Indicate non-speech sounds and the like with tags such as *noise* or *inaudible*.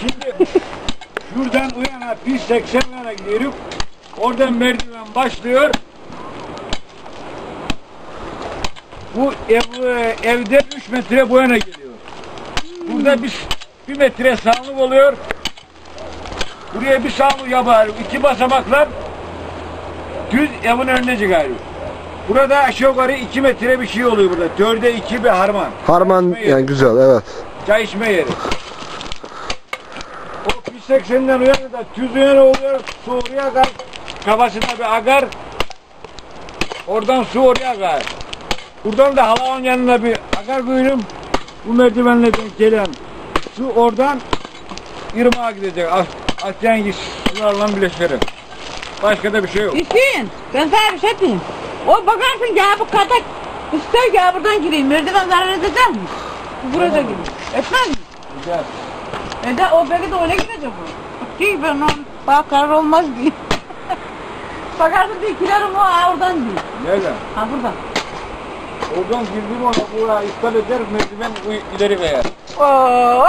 Şimdi şuradan o yana 180 yana gidiyoruz. Oradan merdiven başlıyor. Bu ev, evden 3 metre bu yana geliyor. Burada bir, bir metre sağlık oluyor. Buraya bir sağlık yapar. İki basamaklar düz evin önüne çıkıyor. Burada aşağı yukarı 2 metre bir şey oluyor burada. Dörde iki bir harman. Harman yani güzel evet. Çay içme yeri. O 180'den uyanır da tüzüğün oluyor, su oraya akar. Kafasına bir akar. Oradan su oraya akar. Buradan da halavın yanına bir akar koyuyorum. Bu merdivenle gelen su oradan ırmağa gidecek. Asyan sularla birleştirir. Başka da bir şey yok. Hüseyin ben sana bir şey diyeyim. O bakarsın ya bu katak ister ya buradan gireyim. Merdiven zarar edecek mi? Bu Burada gireyim. Etmez mi? Güzel. E de o belki de öyle gidecek bu. Ki ben on bak karar olmaz diye. *laughs* Bakarsın bir kilerim o oradan değil. Nereden? Ha buradan. Oradan girdim ona buraya iptal eder merdiven ileri veya. Oo,